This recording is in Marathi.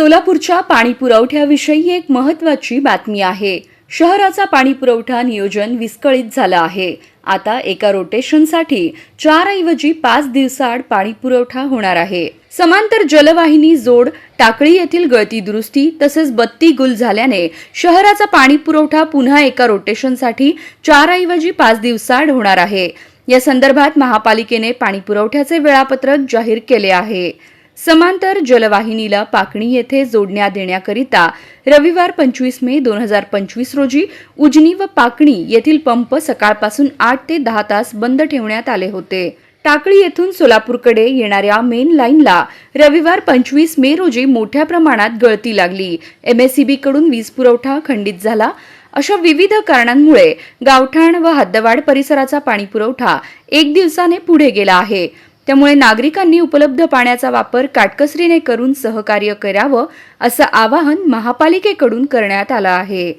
सोलापूरच्या पाणी पुरवठ्याविषयी एक महत्त्वाची बातमी आहे. शहराचा पाणी पुरवठा नियोजन विस्कळीत झालं आहे. आता एका रोटेशनसाठी चार ऐवजी पाच दिवसाआड पाणी पुरवठा होणार आहे. समांतर जलवाहिनी जोड टाकळी येथील गळती दुरुस्ती तसेच बत्ती गुल झाल्याने शहराचा पाणी पुरवठा पुन्हा एका रोटेशनसाठी चार ऐवजी पाच दिवसाआड होणार आहे. या संदर्भात महापालिकेने पाणी पुरवठ्याचे वेळापत्रक जाहीर केले आहे. समांतर जलवाहिनीला पाकणी येथे जोडण्यात देण्याकरिता रविवार पंचवीस मे दोन हजार पंचवीस रोजी उजनी व पाकणी येथील पंप सकाळपासून आठ ते दहा तास बंद ठेवण्यात आले होते. टाकळी येथून सोलापूरकडे येणाऱ्या मेन लाईनला रविवार पंचवीस मे रोजी मोठ्या प्रमाणात गळती लागली. एमएससीबी कडून वीज पुरवठा खंडित झाला. अशा विविध कारणांमुळे गावठाण व हद्दवाड परिसराचा पाणी पुरवठा एक दिवसाने पुढे गेला आहे. त्यामुळे नागरिकांनी उपलब्ध पाण्याचा वापर काटकसरीने करून सहकार्य करावं असं आवाहन महापालिकेकडून करण्यात आलं आहे.